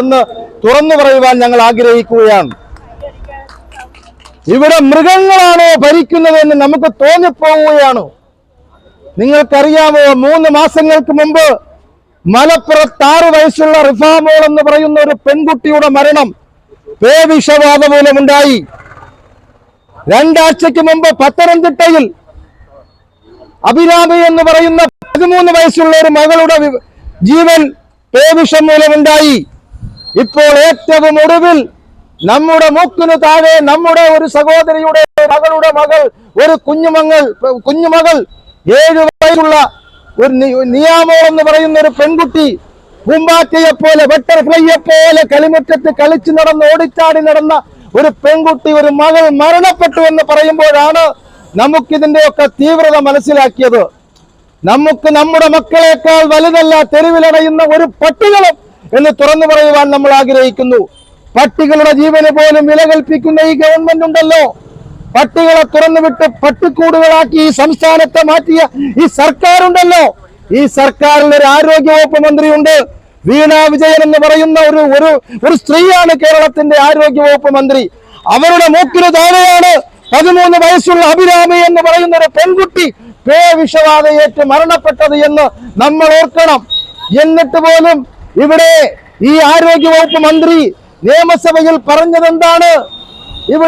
എന്ന് തുറന്നു പറയുവാൻ ഞങ്ങൾ ആഗ്രഹിക്കുകയാണ്. ഇവിടെ മൃഗങ്ങളാണോ ഭരിക്കുന്നത് എന്ന് നമുക്ക് തോന്നിപ്പോവുകയാണ്. നിങ്ങൾക്കറിയാമോ മൂന്ന് മാസങ്ങൾക്ക് മുമ്പ് മലപ്പുറത്ത് ആറ് വയസ്സുള്ള റിഫാമോൾ എന്ന് പറയുന്ന ഒരു പെൺകുട്ടിയുടെ മരണം പേവിഷബാധ മൂലമുണ്ടായി. രണ്ടാഴ്ചയ്ക്ക് മുമ്പ് പത്തനംതിട്ടയിൽ അഭിരാമി എന്ന് പറയുന്ന പതിമൂന്ന് വയസ്സുള്ള ഒരു മകളുടെ ജീവൻ പേവിഷം മൂലമുണ്ടായി. ഇപ്പോൾ ഏറ്റവും ഒടുവിൽ നമ്മുടെ മൂക്കിനു താഴെ നമ്മുടെ ഒരു സഹോദരിയുടെ മകളുടെ മകൾ ഒരു കുഞ്ഞുമങ്ങൾ കുഞ്ഞുമകൾ ഏഴു വയസ്സുള്ള ഒരു നിയാമോ എന്ന് പറയുന്ന ഒരു പെൺകുട്ടി പൂമ്പാറ്റയെ പോലെ ബട്ടർഫ്ലൈയെ പോലെ കളിമുറ്റത്ത് കളിച്ചു നടന്ന് ഓടിച്ചാടി നടന്ന ഒരു പെൺകുട്ടി ഒരു മകൾ മരണപ്പെട്ടു എന്ന് പറയുമ്പോഴാണ് നമുക്കിതിന്റെയൊക്കെ തീവ്രത മനസ്സിലാക്കിയത്. നമുക്ക് നമ്മുടെ മക്കളെക്കാൾ വലുതല്ല തെരുവിലടയുന്ന ഒരു പട്ടികളും എന്ന് തുറന്നു പറയുവാൻ നമ്മൾ ആഗ്രഹിക്കുന്നു. പട്ടികളുടെ ജീവന് പോലും വില കൽപ്പിക്കുന്ന ഈ ഗവൺമെന്റ് ഉണ്ടല്ലോ. പട്ടികളെ തുറന്നുവിട്ട് പട്ടിക്കൂടുകളാക്കി ഈ സംസ്ഥാനത്തെ മാറ്റിയ ഈ സർക്കാരുണ്ടല്ലോ. ഈ സർക്കാരിൽ ഒരു ആരോഗ്യവകുപ്പ് മന്ത്രിയുണ്ട്. വീണ വിജയൻ എന്ന് പറയുന്ന ഒരു ഒരു ഒരു സ്ത്രീയാണ് കേരളത്തിന്റെ ആരോഗ്യവകുപ്പ് മന്ത്രി. അവരുടെ മൂക്കിന് താഴെയാണ് പതിമൂന്ന് വയസ്സുള്ള അഭിരാമി എന്ന് പറയുന്ന ഒരു പെൺകുട്ടി പേ വിഷബാധയേറ്റ് മരണപ്പെട്ടത് എന്ന് നമ്മൾ ഓർക്കണം. എന്നിട്ട് പോലും ഇവിടെ ഈ ആരോഗ്യവകുപ്പ് മന്ത്രി നിയമസഭയിൽ പറഞ്ഞത് എന്താണ്